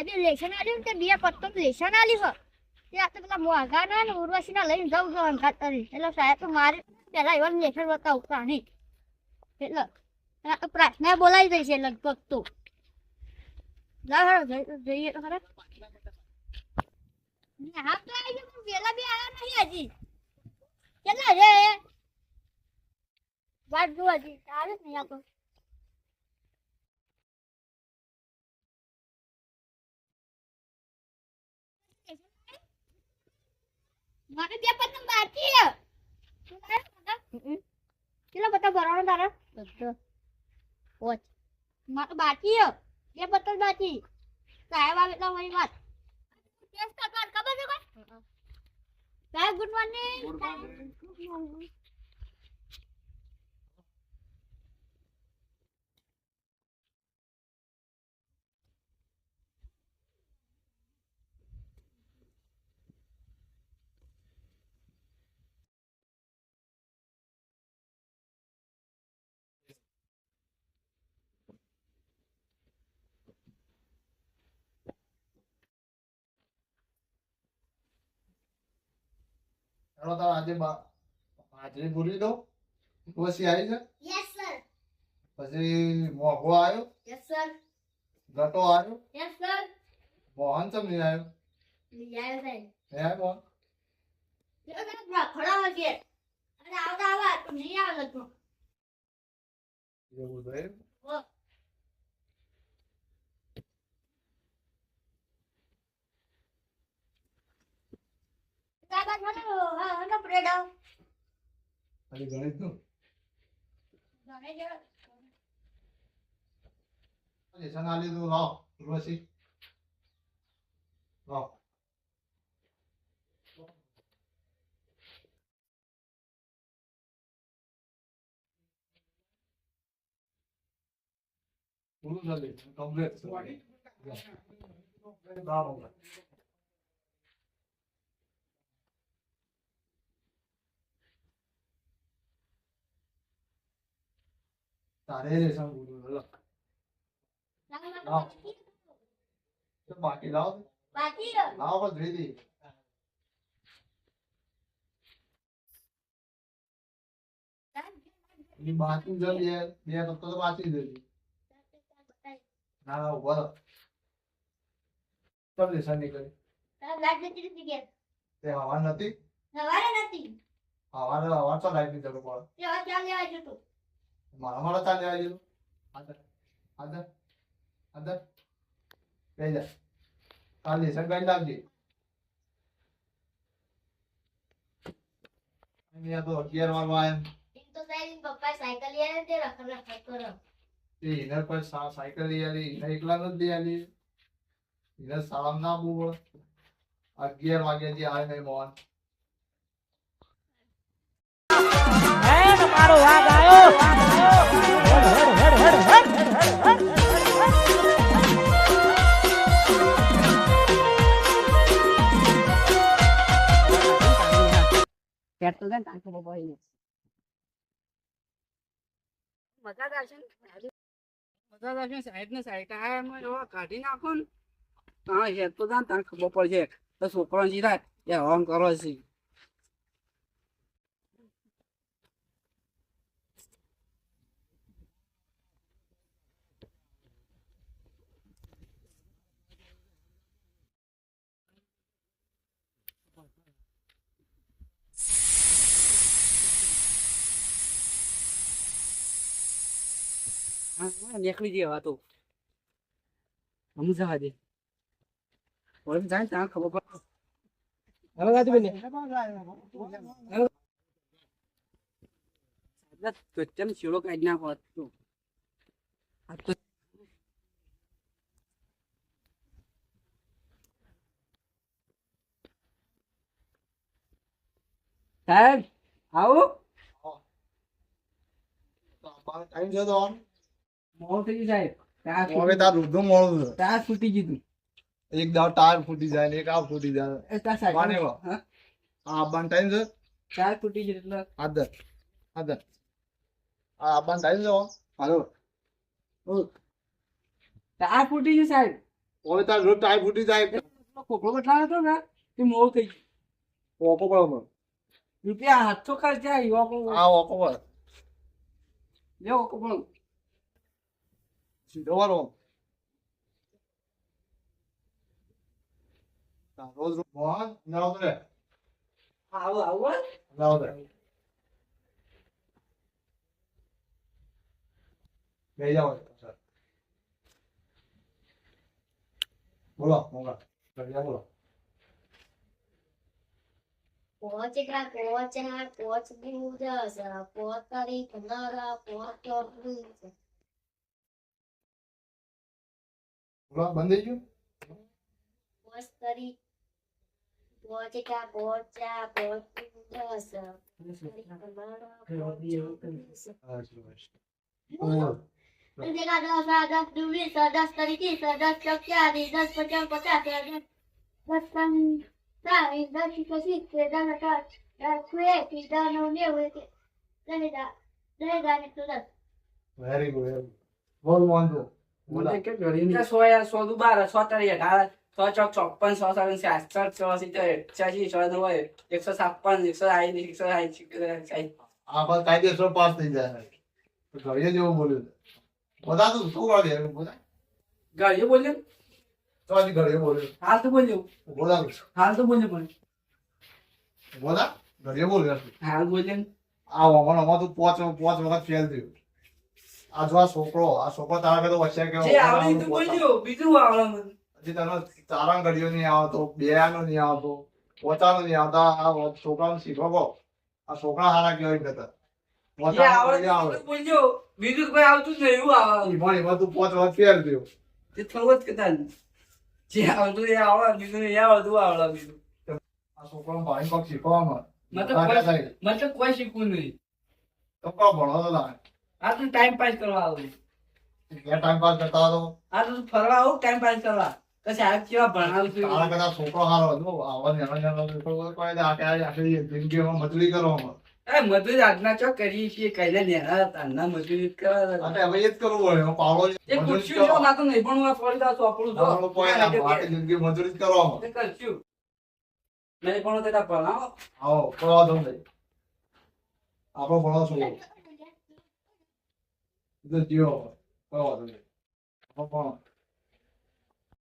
સાહેબે લેશન આલ્યું ને તે બે પત્તો લેશન આલ્યું હો. તે આ તો પેલા મોઘા ના ને ઉર્વશી ના લઈને જવું જો અંગાત કરી એટલે સાહેબ તો મારે પેલા એવા લેશન બતાવું પ્રાણી એટલે આ તો પ્રાર્થના બોલાવી દઈ છે લગભગ તો. જઈએ તો ખરા. વેલા બી આવ્યા નહીં હજી. કેટલા છે વાત જો હજી આવે જ નહીં મારે બે પતંગ બાકી છે? કેટલા પતંગ ભરવાનો તારા બધો વોચ મારે બાકી છે બે પતંગ બાકી સાહેબ આવે એટલે મારી વાત ટેસ્ટ કરવા ખબર છે કોઈ સાહેબ ગુડ મોર્નિંગ Good તો આજે બાજરી ભૂલી દો પછી આવી છે? યસ સર પછી મોઘો આવ્યો? યસ સર ગટો આવ્યો? યસ સર મોહન ચમ નહીં આવ્યો? યાર સાહેબ. નહીં આવ્યો મોહન? ખડા અને આવતા આવા તો નહીં આવે તો. એવું તો એમ કાકા મને હા હનો બ્રેડ આવ ખાલી ગણિતનું ઘરે જ લેસન આ લીધું લાવ પછી લાવ પૂરું ચાલે તારે તો બાકી લાવ. બાકી લાવ પણ દે એની બાકી જો બે બે તત્વો તો બાકી દેજો ના ના ઊભો રહો. ચમ લેસન નહીં કરી. લાઈટ નથી જતી કે તે હવા નથી? સવારે નથી. હવા હવા તો લાઈટની જરૂર પડે. તે હવે તો ચાલે આવી જતું આદર આદર આદર કહી જા કાલ લેસન કરી નાખજે અહીંયા તો અગિયાર વાગવા એમ એમ તો સાહેબ પપ્પા સાયકલ લઈ આવ્યા તે રખડ રખડ કરો તે એના પર સા- સાયકલ લઈ આલી એના એકલા નથી લઈ આલી એને સાલામ ના આપવું પડે અગિયાર વાગ્યા જે આવે નહીં મોહન મારો વાઘ આવ્યો ને ટાંકો બપાઈ ને મજા આવશે ને મજા આવશે સાઈડ ને સાઈડ. આ એમાં કાઢી નાખો ને. હા છે તો તને ખબર પડશે. તો છોકરો જીરા એ હવામ કરો છે. નીકળી જઈએ હવે તો સમજા દે. ઓળખ જાય ત્યાં ખબર પડે. હવે ગાતી બેન. તો ચમ શીળો કાઢી નાખો તો. આ તો સાહેબ, આવો. ટાઈમ છે મોડું થઈ ગયું સાહેબ. હવે તાર રૂધું મોડું છે. ટાયર ફૂટી ગયું એક દાવ ટાયર ફૂટી જાય ને એક આ ફૂટી જાય. એ તાર સાહેબ. હા. આ ટાઈમ છે? ટાયર ફૂટી ગયું એટલે. આદર આદર. આ આવવાનો ટાઈમ છે હાલો. ટાયર ફૂટી ગયું સાહેબ. હવે તાર ટાઈમ ફૂટી જાય. ખોખલો બદલાયો હતો ને તે મોડું થઈ ગયું. ઓકો પડો. રૂપિયા હાથસો ખર્ચ જાય એવા પણ આ ઓકો પર લેવો કપડો સીધો વાળો રોજ રોજ મોહન લાવ રે આવો આવો લાવ રે બે જાઓ સર બોલો મોગા ઘડિયા બોલો પોચકા પોચા પોચ બુદસ પોતરી કનરા પોતરી બોલો બંધ થઈ ગયું પોસ્તરી પોચકા પોચા પોચ બુદસ બોલો પંચેકા દસ આ દસ દુ વીસ દસ તરી ત્રીસ દસ ચોક ચાલીસ દસ પચાસ પચાસ દસ દસ પંચાવીસ દસ પચીસ દસ અઢાર દસ એકવીસ દસ નવ નેવું એક દસ હજાર દસ હજાર એકસો દસ વેરી ગુડ વેરી બોલ વાંધો બોલા મને કે ઘડી સો યાર સો દુ બાર સો તરી અઢાર સો ચોક ચોપન સો સાત છાસઠ સો સિત્તેર અઠ્યાસી સો નવ એકસો છપ્પન એકસો સાઠ એકસો સાઠ આ બસ કાયદેસર પાસ થઈ જાય ઘડીએ જેવું બોલ્યું બધા તું શું વાળે બોલા. ગાડીઓ બોલ્યો? તો હજી ઘડીએ બોલ્યું. હાલ તો બોલ્યું. બોલા હાલ તો બોલ્યો પણ. બોલા ઘડીએ બોલ્યું હાલ બોલ્યો. આ વમણ અમાર તું પોચ પોચ વખત ફેલ થયું. આ જો આ છોકરો આ છોકરો તારા કરતો હોશિયાર કેવો જે આવડી તો બોલ્યો બીજું આવડે મને હજી તને તારા ઘડીઓ નહીં આવતો બે નો નહીં આવતો પોતાનો નહીં આવતા આ છોકરાને શીખો કહો. આ છોકરા હારા કહેવાય કરતા બીજું કોઈ આવતું જ નહીં એવું આવે ઈમાં ઈમાં તું ફેલ થયો તે થોડું જ કહેતા જે આવડતું એ આવડે બીજું એ આવડતું આવડે બીજું. આ છોકરાને ભાઈ પગ શીખવામાં. મતલબ કોઈ- શીખવું નહીં. તો ભણો તો તારે. આ તો ટાઈમ પાસ કરવા આવું. ટાઈમ પાસ કરતા હતો આ તો ફરવા આવું ટાઈમ પાસ કરવા. તો સાહેબ કેવા ભણાવું છું? તારા કરતા છોકરો હારો હતો. આવા નાના નાના છોકરો કોઈ આખી જિંદગીમાં મજૂરી કરવામાં મજૂરી આજના ચોક કરીએ છીએ. મજૂરી કરવા અને હવે એ જ કરવું હોય પાવડો એ ખુરશીઓ જો ના તો નહીં પણ હું ફરી દઉં આપણું કોઈ જિંદગી મજૂરી જ કરવામાં એ કરશું. નહીં પણ તેના ભણાવો. આવો દો નહીં આપણો ભણો છોકરો એ તો જીવો કોઈ વાંધો નહીં આપણો ભણો